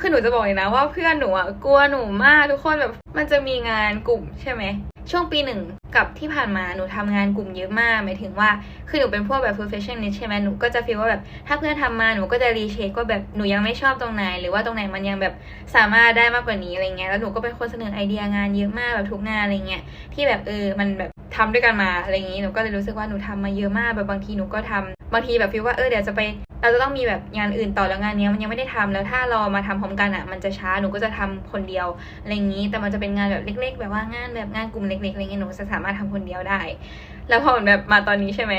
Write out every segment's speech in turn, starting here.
คือหนูจะบอกเลยนะว่าเพื่อนหนูอะกลัวหนูมากทุกคนแบบมันจะมีงานกลุ่มใช่ไหมช่วงปีหนึ่งกับที่ผ่านมาหนูทำงานกลุ่มเยอะมากหมายถึงว่าคือหนูเป็นพวกแบบ perfectionist ใช่ไหมหนูก็จะฟีลว่าแบบถ้าเพื่อนทำมาหนูก็จะรีเช็คว่าแบบหนูยังไม่ชอบตรงไหน หรือว่าตรงไหนมันยังแบบสามารถได้มากกว่านี้อะไรเงี้ยแล้วหนูก็เป็นคนเสนอไอเดียงานเยอะมากแบบทุกงานอะไรเงี้ยที่แบบเออมันแบบทำด้วยกันมาอะไรอย่างงี้หนูก็เลยรู้สึกว่าหนูทำมาเยอะมากแบบบางทีหนูก็ทำ บางทีแบบฟีลว่าเออเดี๋ยวจะไป เราจะต้องมีแบบงานอื่นต่อแล้วงานนี้มันยังไม่ได้ทำแล้วถ้าเรามาทำพร้อมกันอะ มันจะช้าหนูก็จะทำคนเดียวอะไรอย่างนี้ แต่มันจะเป็นงานแบบเล็ก ๆ แบบว่างานแบบงานกลุ่มเล็กๆอะไรเงี้ยหนูจะสามารถทำคนเดียวได้ แล้วพอแบบมาตอนนี้ใช่ไหม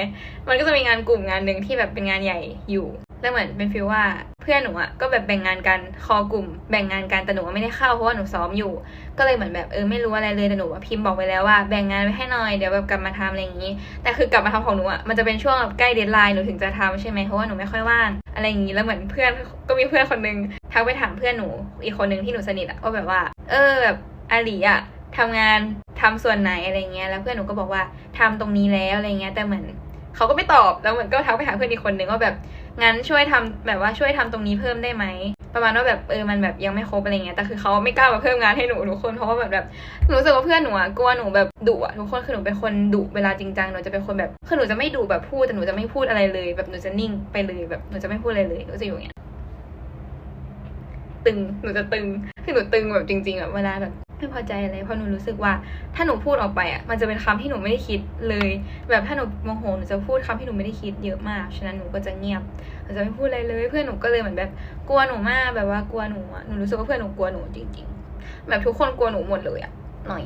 มันก็จะมีงานกลุ่มงานหนึ่งที่แบบเป็นงานใหญ่อยู่ แล้วเหมือนเป็นฟีลว่าเพื่อนหนูอะก็แบบแบ่งงานกันคอกลุ่ม แบ่งงานกันแต่หนูไม่ได้เข้าเพราะว่าหนูซ้อมอยู่ ก็เลยเหมือนแบบเออไม่รู้อะไรเลยแต่หนูพิมพ์บอกไปแล้วว่าแบ่งงานไว้ให้หน่อยเดี๋ยวแบบกลับมาทำอะไรอย่างนี้ แต่คือกลับมาทำของหนูอะมันจะเป็นช่วงแบบใกล้เดทไลน์หนูถึงจะทำใช่ไหมเพราะว่าหนูไม่ค่อยว่างอะไรอย่างนี้แล้วเหมือนเพื่อนก็มีเพื่อนคนนึงทักไปถามเพื่อนหนูอีกคนนึงที่หนูสนิทอะก็แบบว่า เออแบบอาลีอะทำงานทำส่วนไหนอะไรเงี้ยแล้วเพื่อนหนูก็บอกว่าทำตรงนี้แล้วอะไรเงี้ยแต่เหมือนเขาก็ไม่ตอบแล้วเหมือนก็ทักไปหาเพื่อนอีกคนนึงว่าแบบ งั้นช่วยทำแบบว่าช่วยทำตรงนี้เพิ่มได้ไหมประมาณว่าแบบเออมันแบบยังไม่ครบอะไรเงี้ยแต่คือเขาไม่กล้ามาเพิ่มงานให้หนูทุกคนเพราะว่าแบบแบบหนูรู้สึกว่าเพื่อนหนูอะกลัวหนูแบบดุอะทุกคนคือหนูเป็นคนดุเวลาจริงจังหนูจะเป็นคนแบบคือหนูจะไม่ดุแบบพูดแต่หนูจะไม่พูดอะไรเลย แบบหนูจะนิ่งไปเลยแบบหนูจะไม่พูดอะไรเลยหนูจะอยู่อย่างเงี้ยตึงหนูจะตึงคือหนูตึงแบบจริงๆแบบเวลาแบบ ไม่พอใจอะไรเพราะหนูรู้สึกว่า ถ้าหนูพูดออกไปอะมันจะเป็นคำที่หนูไม่ได้คิดเลย แบบถ้าหนูโมโหหนูจะพูดคำที่หนูไม่ได้คิดเยอะมากฉะนั้นหนูก็จะเงียบหนูจะไม่พูดอะไรเลย เพื่อนหนูก็เลยเหมือนแบบกลัวหนูมากแบบว่ากลัวหนูอะหนูรู้สึกว่าเพื่อนหนูกลัวหนูจริง ๆ แบบทุกคนกลัวหนูหมดเลยอะหน่อย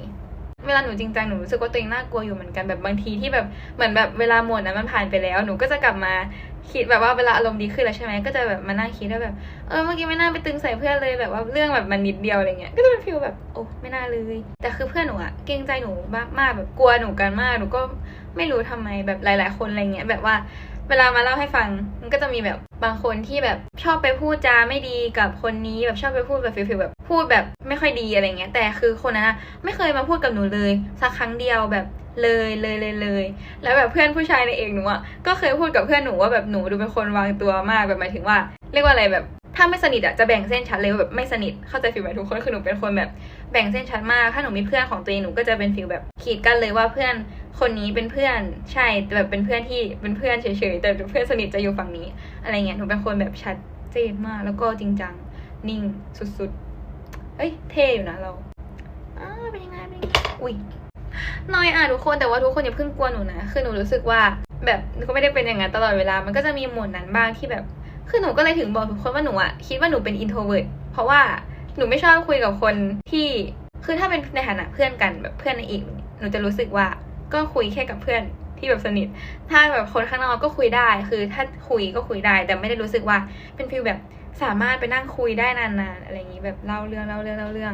เวลาหนูจริงจังหนูรู้สึกว่าตัวเองน่ากลัวอยู่เหมือนกันแบบบางทีที่แบบเหมือนแบบเวลาหมดนะมันผ่านไปแล้ว หนูก็จะกลับมาคิดแบบว่าเวลาอารมณ์ดีขึ้นแล้วใช่ไหมก็จะแบบมานั่งคิดว่าแบบเออเมื่อกี้ไม่น่าไปตึงใส่เพื่อนเลยแบบว่าเรื่องแบบมันนิดเดียวอะไรเงี้ยก็จะเป็นฟีลแบบโอ้ไม่น่าเลย แต่คือเพื่อนหนูอะเกรงใจหนูมากมากแบบกลัวหนูกันมากหนูก็ไม่รู้ทำไมแบบหลาย ๆ คนอะไรเงี้ยแบบว่า เวลามาเล่าให้ฟังมันก็จะมีแบบบางคนที่แบบชอบไปพูดจาไม่ดีกับคนนี้แบบชอบไปพูดแบบฟิลแบบพูดแบบไม่ค่อยดีอะไรเงี้ยแต่คือคนนั้นไม่เคยมาพูดกับหนูเลยสักครั้งเดียวแบบเลยเลยเลยเลย แล้วแบบเพื่อนผู้ชายในเอกหนูอะก็เคยพูดกับเพื่อนหนูว่าแบบหนูดูเป็นคนวางตัวมากแบบหมายถึงว่า เรียกว่าอะไรแบบถ้าไม่สนิทอะจะแบ่งเส้นชัดเลยแบบไม่สนิทเข้าใจฟิลไหมทุกคนคือหนูเป็นคนแบบแบ่งเส้นชัดมาก ถ้าหนูมีเพื่อนของตัวเองหนูก็จะเป็นฟิลแบบขีดกันเลยว่าเพื่อน คนนี้เป็นเพื่อนใช่แต่แบบเป็นเพื่อนที่เป็นเพื่อนเฉยๆแต่เพื่อนสนิทจะอยู่ฝั่งนี้ อะไรเงี้ยหนูเป็นคนแบบชัดเจนมาก แล้วก็จริงจังนิ่งสุดๆ เอ้ยเท่อยู่นะเราอ้าวเป็นยังไงเป็นยังไงอุ้ยน้อยอะทุกคนแต่ว่าทุกคนอย่าเพิ่งกลัวหนูนะคือหนูรู้สึกว่าแบบหนูก็ไม่ได้เป็นอย่างนั้นตลอดเวลา มันก็จะมีโหมดนั้นบ้างที่แบบ คือหนูก็เลยถึงบอกทุกคนว่าหนูอะคิดว่าหนูเป็น introvert เพราะว่าหนูไม่ชอบคุยกับคนที่ คือถ้าเป็นในฐานะเพื่อนกันแบบเพื่อนในอีก หนูจะรู้สึกว่า ก็คุยแค่กับเพื่อนที่แบบสนิท ถ้าแบบคนข้างนอกก็คุยได้ คือถ้าคุยก็คุยได้ แต่ไม่ได้รู้สึกว่าเป็นฟิลแบบสามารถไปนั่งคุยได้นานๆ อะไรอย่างนี้แบบเล่าเรื่องเล่าเรื่องเล่าเรื่อง